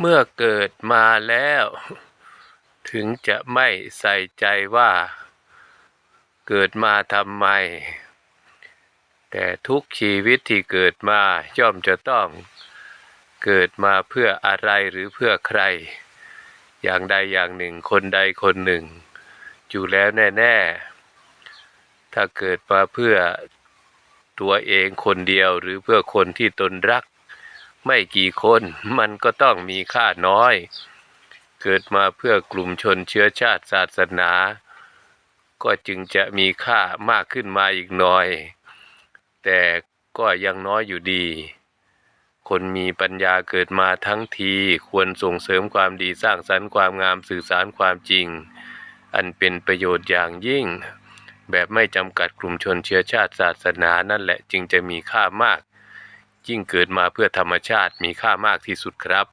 เมื่อเกิดมาแล้ว ถึงจะไม่ใส่ใจว่า เกิดมาทำไม แต่ทุกชีวิตที่เกิดมาย่อมจะต้องเกิดมาเพื่ออะไรหรือเพื่อใคร อย่างใดอย่างหนึ่งคนใดคนหนึ่ง อยู่แล้วแน่ ๆ ถ้าเกิดมาเพื่อตัวเองคนเดียวหรือเพื่อคนที่ตนรัก ไม่กี่คนมันก็ต้องมีค่าน้อย เกิดมาเพื่อกลุ่มชนเชื้อชาติศาสนา ก็จึงจะมีค่ามากขึ้นมาอีกหน่อย แต่ก็ยังน้อยอยู่ดี คนมีปัญญาเกิดมาทั้งทีควรส่งเสริมความดีสร้างสรรค์ความงามสื่อสารความจริง อันเป็นประโยชน์อย่างยิ่ง แบบไม่จำกัดกลุ่มชนเชื้อชาติศาสนานั่นแหละจึงจะมีค่ามาก ยิ่งเกิดมาเพื่อธรรมชาติมีค่ามากที่สุดครับ